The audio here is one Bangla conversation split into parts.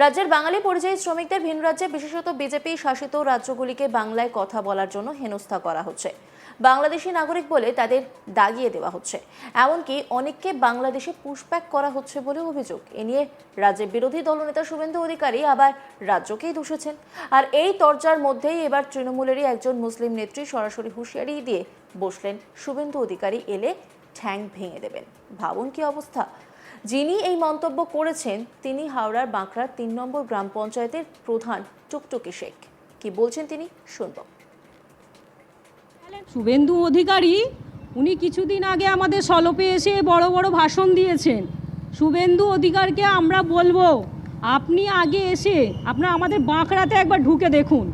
রাজ্যের বাঙালি পরিযায়ী শ্রমিকদের ভিন রাজ্যে, বিশেষত বিজেপি শাসিত রাজ্যগুলিকে বাংলায় কথা বলার জন্য হেনস্থা করা হচ্ছে। বাংলাদেশি নাগরিক বলে তাদের দাগিয়ে দেওয়া হচ্ছে। এমনকি অনেককে বাংলাদেশে পুশব্যাক করা হচ্ছে বলে অভিযোগ। এ নিয়ে রাজ্যের বিরোধী দলনেতা শুভেন্দু অধিকারী আবার রাজ্যকেই দূষেছেন আর এই তরজার মধ্যেই এবার তৃণমূলেরই একজন মুসলিম নেত্রী সরাসরি হুঁশিয়ারি দিয়ে বসলেন শুভেন্দু অধিকারী। এলে ঠ্যাং ভেঙে দেবেন। ভাবুন কি অবস্থা? যিনি এই মন্তব্য করেছেন, তিনি হাওড়ার বাঁকড়ার তিন নম্বর গ্রাম পঞ্চায়েতের প্রধান টুকটুকি শেখ। কি বলছেন তিনি? শুনব। শুভেন্দু অধিকারী, উনি কিছুদিন আগে আমাদের সলপে এসে বড় বড় ভাষণ দিয়েছেন। শুভেন্দু অধিকারকে আমরা বলব, আপনি আগে এসে আপনার আমাদের বাঁকড়াতে একবার ঢুকে দেখুন।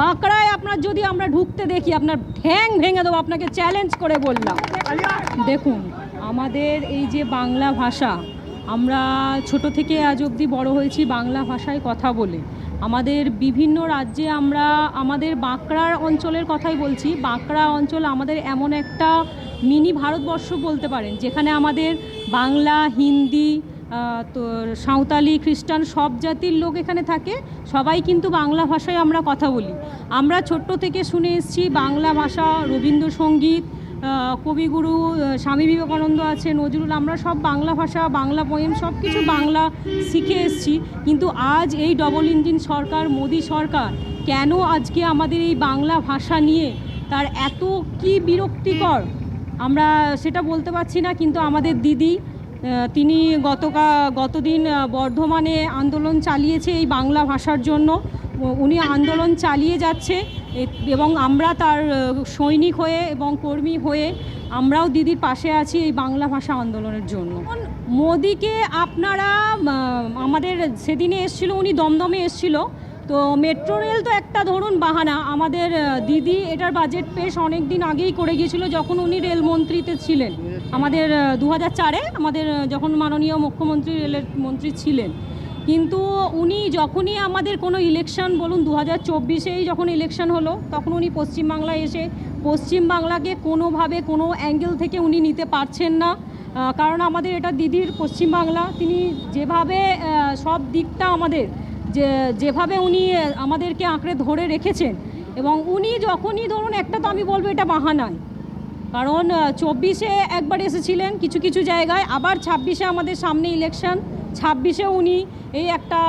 বাঁকড়ায় আপনার যদি আমরা ঢুকতে দেখি, আপনার ঠ্যাং ভেঙে দেবো, আপনাকে চ্যালেঞ্জ করে বললাম। দেখুন। আমাদের এই যে বাংলা ভাষা, আমরা ছোট থেকে আজ অবধি বড় হয়েছি বাংলা ভাষায় কথা বলে। আমাদের বিভিন্ন রাজ্যে আমরা, আমাদের বাঁকড়ার অঞ্চলের কথাই বলছি। বাঁকড়া অঞ্চল আমাদের এমন একটা মিনি ভারতবর্ষ বলতে পারেন, যেখানে আমাদের বাংলা, হিন্দি তো সাঁওতালি, খ্রিস্টান সব জাতির লোক এখানে থাকে। সবাই কিন্তু বাংলা ভাষায় আমরা কথা বলি। আমরা ছোট্ট থেকে শুনে এসেছি বাংলা ভাষা, রবীন্দ্রসঙ্গীত কবিগুরু স্বামী বিবেকানন্দ আছে, নজরুল, আমরা সব বাংলা ভাষা, বাংলা পোয়েম সব কিছু বাংলা শিখে এসেছি। কিন্তু আজ এই ডবল ইঞ্জিন সরকার, মোদী সরকার, কেন আজকে আমাদের এই বাংলা ভাষা নিয়ে তার এত কি বিরক্তিকর? আমরা সেটা বলতে পারছি না, কিন্তু আমাদের দিদি তিনি গতকা, গতদিন বর্ধমানে আন্দোলন চালিয়েছে এই বাংলা ভাষার জন্য। উনি আন্দোলন চালিয়ে যাচ্ছে, এবং আমরা তার সৈনিক হয়ে এবং কর্মী হয়ে আমরাও দিদির পাশে আছি এই বাংলা ভাষা আন্দোলনের জন্য। মোদিকে আপনারা আমাদের সেদিনে এসছিল, উনি দমদমে এসছিল। তো মেট্রো রেল তো একটা ধরুন বাহানা, আমাদের দিদি এটার বাজেট পেশ অনেক দিন আগেই করে গিয়েছিল যখন উনি রেলমন্ত্রীতে ছিলেন। আমাদের দু হাজার চারে আমাদের যখন মাননীয় মুখ্যমন্ত্রী রেলের মন্ত্রী ছিলেন। কিন্তু উনি যখনই আমাদের কোনো ইলেকশন বলুন দু হাজার চব্বিশেই যখন ইলেকশন হলো, তখন উনি পশ্চিমবাংলায় এসে, পশ্চিমবাংলাকে কোনোভাবে কোনো অ্যাঙ্গেল থেকে উনি নিতে পারছেন না। কারণ আমাদের এটা দিদির পশ্চিমবাংলা, তিনি যেভাবে সব দিকটা আমাদের, যে, যেভাবে উনি আমাদেরকে আঁকড়ে ধরে রেখেছেন, এবং উনি যখনই, ধরুন একটা তো আমি বলব এটা বাহানায়। কারণ চব্বিশে একবার এসেছিলেন কিছু কিছু জায়গায়, আবার ছাব্বিশে আমাদের সামনে ইলেকশন ছাব্বিশে উনি এই একটা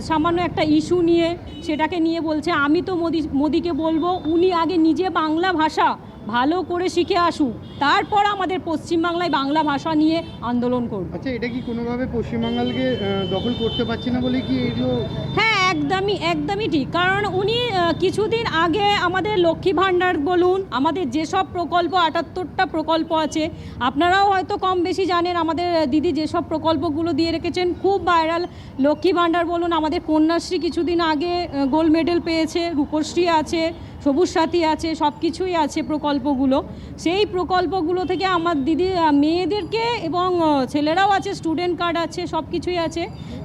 সামান্য একটা ইস্যু নিয়ে সেটাকে নিয়ে বলছে আমি তো মোদি মোদিকে বলব উনি আগে নিজে বাংলা ভাষা ভালো করে শিখে আসুক তারপর আমাদের পশ্চিমবাংলায় বাংলা ভাষা নিয়ে আন্দোলন করব। আচ্ছা এটা কি কোনোভাবে পশ্চিমবাংলাকে দখল করতে পারছে না বলে কি এগুলো হ্যাঁ একদমই একদমই ঠিক। কারণ উনি কিছুদিন আগে আমাদের লক্ষ্মী ভাণ্ডার বলুন, আমাদের যেসব প্রকল্প, আটাত্তরটা প্রকল্প আছে, আপনারাও হয়তো কম বেশি জানেন, আমাদের দিদি যেসব প্রকল্পগুলো দিয়ে রেখেছেন, খুব ভাইরাল। লক্ষ্মী ভাণ্ডার বলুন, আমাদের কন্যাশ্রী কিছুদিন আগে গোল্ড মেডেল পেয়েছে, রূপশ্রী আছে সবুজ সাথী আছে সব কিছুই আছে প্রকল্পগুলো। সেই প্রকল্পগুলো থেকে আমার দিদি মেয়েদেরকে এবং ছেলেরাও আছে, স্টুডেন্ট কার্ড আছে সব কিছুই আছে।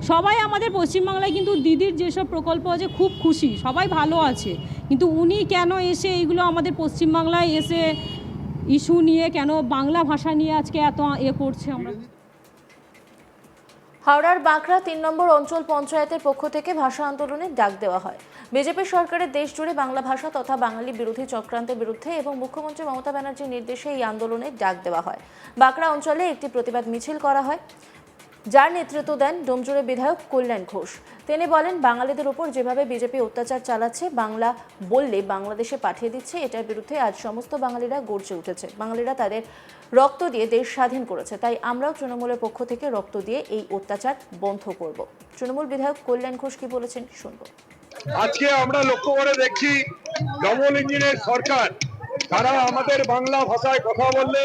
সবাই আমাদের পশ্চিমবাংলায় কিন্তু দিদির যেসব প্রকল্প আছে, খুব খুশি, সবাই ভালো আছে। কিন্তু উনি কেন এসে এইগুলো আমাদের পশ্চিমবাংলায় এসে ইস্যু নিয়ে কেন বাংলা ভাষা নিয়ে আজকে এত এ করছে আমরা? হাওড়ার বাঁকড়া তিন নম্বর অঞ্চল পঞ্চায়েতের পক্ষ থেকে ভাষা আন্দোলনের ডাক দেওয়া হয়। বিজেপি সরকারের দেশ জুড়ে বাংলা ভাষা তথা বাঙালি বিরোধী চক্রান্তের বিরুদ্ধে এবং মুখ্যমন্ত্রী মমতা ব্যানার্জির নির্দেশে এই আন্দোলনের ডাক দেওয়া হয়। বাঁকড়া অঞ্চলে একটি প্রতিবাদ মিছিল করা হয়। যার নেতৃত্ব দেন ডোমজুড়ে বিধায়ক কল্যাণ ঘোষ। তিনি বলেন, বাঙালিদের উপর যেভাবে বিজেপি অত্যাচার চালাচ্ছে, বাংলা বললে বাংলাদেশে পাঠিয়ে দিচ্ছে, এটার বিরুদ্ধে আজ সমস্ত বাঙালিরা গর্জে উঠেছে। বাঙালিরা তাদের রক্ত দিয়ে দেশ স্বাধীন করেছে, তাই আমরাও তৃণমূলের পক্ষ থেকে রক্ত দিয়ে এই অত্যাচার বন্ধ করব। তৃণমূল বিধায়ক কল্যাণ ঘোষ কি বলেছেন, শুনব। আজকে আমরা লক্ষ্য করে দেখছি ডবল ইঞ্জিনের সরকার, তারা আমাদের বাংলা ভাষায় কথা বললে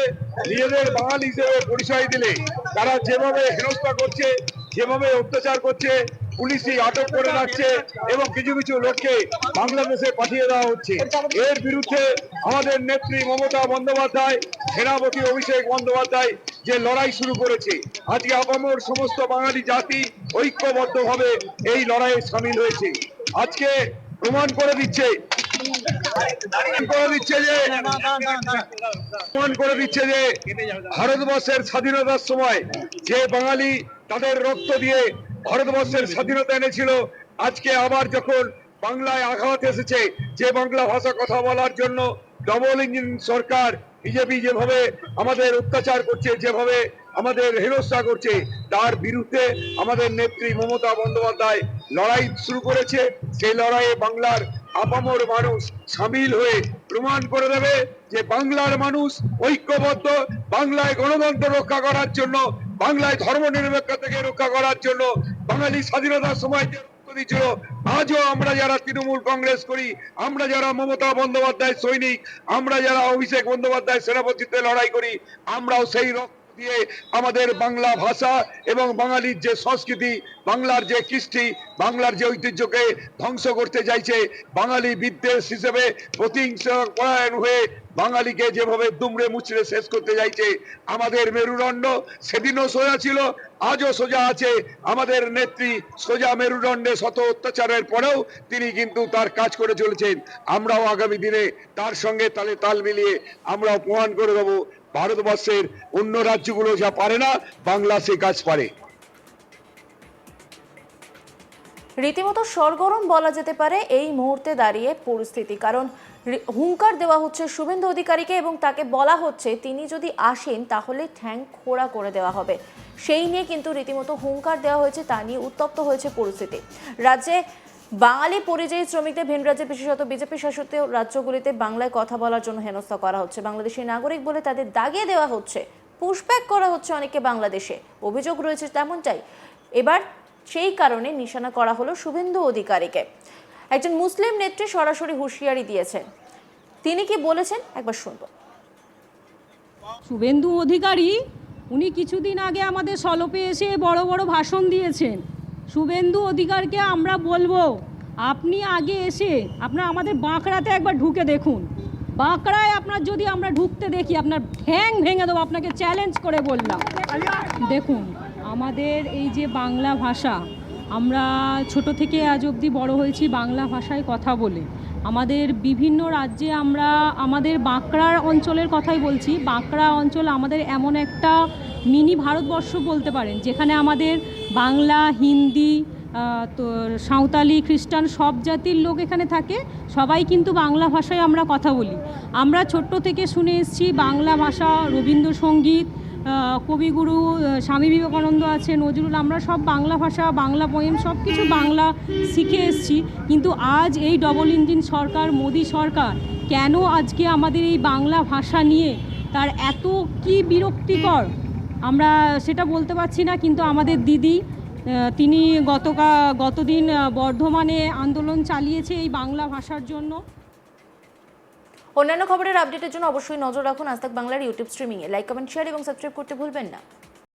নিজেদের বাঙালি হিসেবে পরিচয় দিলে। তারা যেভাবে হেনস্থা করছে, যেভাবে অত্যাচার করছে, পুলিশই আটক করে রাখছে এবং কিছু কিছু লোককে বাংলাদেশে পাঠিয়ে দেওয়া হচ্ছে। এর বিরুদ্ধে আমাদের নেত্রী মমতা বন্দ্যোপাধ্যায়, সেনাপতি অভিষেক বন্দ্যোপাধ্যায় যে লড়াই শুরু করেছে, আজকে আপামর সমস্ত বাঙালি জাতি ঐক্যবদ্ধভাবে এই লড়াইয়ে সামিল হয়েছে। আজকে প্রমাণ করে দিচ্ছে ভারতবর্ষের স্বাধীনতার সময় যে বাঙালি তাদের রক্ত দিয়ে ভারতবর্ষের স্বাধীনতা এনেছিল, আজকে আবার যখন বাংলায় আঘাত এসেছে, যে বাংলা ভাষা কথা বলার জন্য ডবল ইঞ্জিন সরকার বিজেপি যেভাবে আমাদের অত্যাচার করছে, যেভাবে আমাদের হেনস্থা করছে, তার বিরুদ্ধে আমাদের নেত্রী মমতা বন্দ্যোপাধ্যায় লড়াই শুরু করেছে। সেই লড়াইয়ে বাংলার আপামর মানুষ সামিল হয়ে প্রমাণ করে দেবে যে বাংলার মানুষ ঐক্যবদ্ধ, বাংলায় গণতন্ত্র রক্ষা করার জন্য, বাংলায় ধর্ম থেকে রক্ষা করার জন্য, বাঙালি স্বাধীনতার সময় দিয়েছিল, আজও আমরা যারা তৃণমূল কংগ্রেস করি, আমরা যারা মমতা বন্দ্যোপাধ্যায় সৈনিক, আমরা যারা অভিষেক বন্দ্যোপাধ্যায় সেনাপতিত্বে লড়াই করি, আমরাও সেই রক্ত দিয়ে আমাদের বাংলা ভাষা এবং বাঙালির যে সংস্কৃতি, বাংলার যে কৃষ্টি, বাংলার যে ঐতিহ্যকে ধ্বংস করতে চাইছে, বাঙালি বিদ্বেষ হিসেবে প্রতিহিংস পরায়ণ হয়ে বাঙালিকে যেভাবে দুমড়ে মুচড়ে শেষ করতে চাইছে, আমাদের মেরুদণ্ড সেদিনও সোজা ছিল, আজও সোজা আছে। আমাদের নেত্রী সোজা মেরুদণ্ডে শত অত্যাচারের পরেও তিনি কিন্তু তার কাজ করে চলেছেন। আমরাও আগামী দিনে তার সঙ্গে তালে তাল মিলিয়ে আমরাও প্রমাণ করে দেবো। ভারতবর্ষের অন্য রাজ্যগুলো যা পারে না, বাংলা সে কাজ পারে রীতিমতো সরগরম বলা যেতে পারে এই মুহূর্তে দাঁড়িয়ে পরিস্থিতি, কারণ হুঙ্কার দেওয়া হচ্ছে শুভেন্দু অধিকারীকে এবং তাকে বলা হচ্ছে তিনি যদি আসেন তাহলে ঠ্যাং খোড়া করে দেওয়া হবে। সেই নিয়ে কিন্তু রীতিমতো হুঙ্কার দেওয়া হয়েছে, তা নিয়ে উত্তপ্ত হয়েছে পরিস্থিতি। রাজ্যে বাঙালি পরিযায়ী শ্রমিকদের ভিন রাজ্যে বিশেষত বিজেপি শাসিত রাজ্যগুলিতে বাংলায় কথা বলার জন্য হেনস্থা করা হচ্ছে। বাংলাদেশি নাগরিক বলে তাদের দাগিয়ে দেওয়া হচ্ছে। পুশব্যাক করা হচ্ছে অনেকে বাংলাদেশে। অভিযোগ রয়েছে তেমনটাই। এবার সেই কারণে নিশানা করা হলো শুভেন্দু অধিকারীকে। একজন মুসলিম নেত্রী সরাসরি হুঁশিয়ারি দিয়েছেন। তিনি কি বলেছেন? একবার শুনব। শুভেন্দু অধিকারী, উনি কিছুদিন আগে আমাদের সলপে এসে বড় বড় ভাষণ দিয়েছেন। শুভেন্দু অধিকারকে আমরা বলব, আপনি আগে এসে আপনার আমাদের বাঁকড়াতে একবার ঢুকে দেখুন। বাঁকড়ায় আপনার যদি আমরা ঢুকতে দেখি, আপনার ঠ্যাং ভেঙে দেবো, আপনাকে চ্যালেঞ্জ করে বললাম। দেখুন, আমাদের এই যে বাংলা ভাষা, আমরা ছোট থেকে আজ অবধি বড় হয়েছি বাংলা ভাষায় কথা বলে। আমাদের বিভিন্ন রাজ্যে আমরা আমাদের বাঁকড়ার অঞ্চলের কথাই বলছি। বাঁকড়া অঞ্চল আমাদের এমন একটা মিনি ভারতবর্ষ বলতে পারেন, যেখানে আমাদের বাংলা, হিন্দি তো সাঁওতালি, খ্রিস্টান সব জাতির লোক এখানে থাকে। সবাই কিন্তু বাংলা ভাষায় আমরা কথা বলি। আমরা ছোট্ট থেকে শুনে এসেছি, বাংলা ভাষা, রবীন্দ্রসঙ্গীত কবিগুরু স্বামী বিবেকানন্দ আছে, নজরুল, আমরা সব বাংলা ভাষা, বাংলা পোয়েম সব কিছু বাংলা শিখে এসেছি। কিন্তু আজ এই ডবল ইঞ্জিন সরকার, মোদী সরকার, কেন আজকে আমাদের এই বাংলা ভাষা নিয়ে তার এত কি বিরক্তিকর আমরা সেটা বলতে পারছি না, কিন্তু আমাদের দিদি তিনি গতকা, গতদিন বর্ধমানে আন্দোলন চালিয়েছে এই বাংলা ভাষার জন্য। অন্যান্য খবরের আপডেটের জন্য অবশ্যই নজর রাখুন আজ বাংলার ইউটিউব স্ট্রিমিংয়ে। লাইক, কমেন্ট, শেয়ার এবং সাবস্ক্রাইব করতে ভুলবেন না।